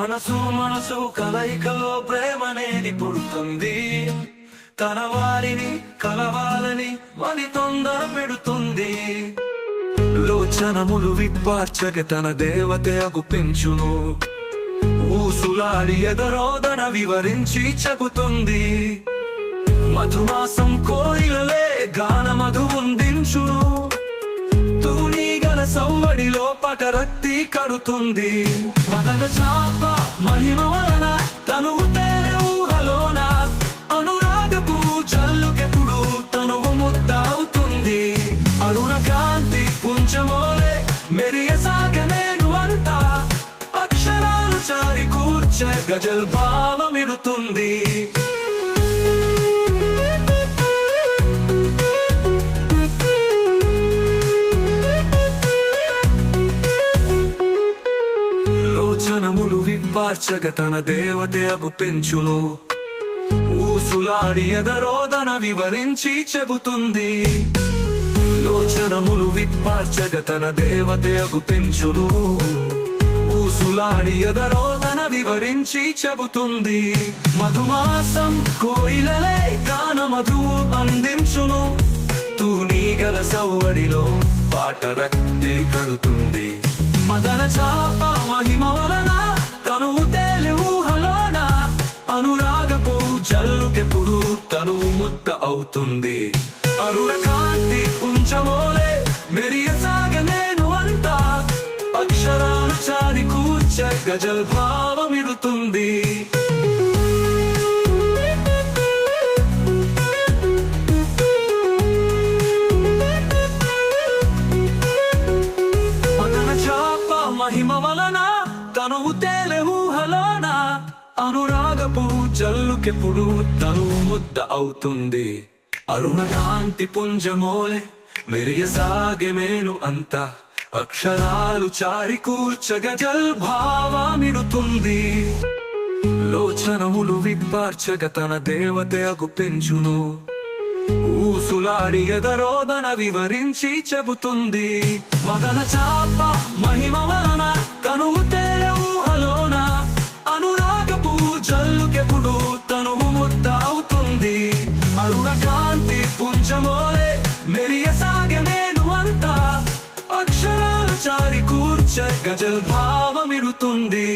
మనసు మనసు కలయికలో ప్రేమనేది పుడుతుంది. తన వారిని కలవాలని మని తొందర పెడుతుంది. లోచనములు విప్పార్చక తన దేవతే అగుపించును. ఊసులాడి ఎదరోదన వివరించి చెబుతుంది. మధుమాసం కోరిలలే సవ్వడిలో పటరక్తి కడుతుంది మదన చాప మహిమ వలన తను తేనె ఊహలోన. అనురాగపు చల్లుకెప్పుడు తనువు ముద్దవుతుంది అరుణ కాంతి పుంజమోలే మెరియ సాగనేను అంతా. అక్షరాలు చారి కూర్చే గజల్ భావమిడుతుంది మార్చగ తన దేవతకు పెంచును ఊసులాడి ఎదరోదన వివరించి చెబుతుంది. లోచనములు విప్పార్చగ తన దేవతకు పెంచును ఊసులాడి ఎదరోదన వివరించి చెబుతుంది. మధుమాసం కోయిలలే గాన మధువు అందించును. తూనీగల సవ్వడిలో పాట రక్తి కడుతుంది. మదన చాప జల్లుకెప్పుడు తనువు ముద్ద అవుతుంది. అరుణ కాంతి ఉంచమోలే మెరియ సాగనేను అంతా. అక్షరాలు చారి కూర్చ గజల్ భావమిడుతుంది మహిమ వలన తనవుతే అనురాగపు జల్లుకెప్పుడు తను ముద్ద అవుతుంది. అరుణ కాంతి పుంజమోలే మెరియ సాగే మేలు అంత. అక్షరాలు చారి కూర్చగ జల్ భావమిడుతుంది. లోచనములు విప్పార్చగ తన దేవతకు పెంచును. ఊసులాడి ఎదరోదన వివరించి చెబుతుంది. మదన చాప మహిమ వలన కనువు అరుణ కాంతి పుంజమోలే మెరియ సాగ నేను అంతా అక్షరాలు చారి కూర్చ గజల్ భావమిడుతుంది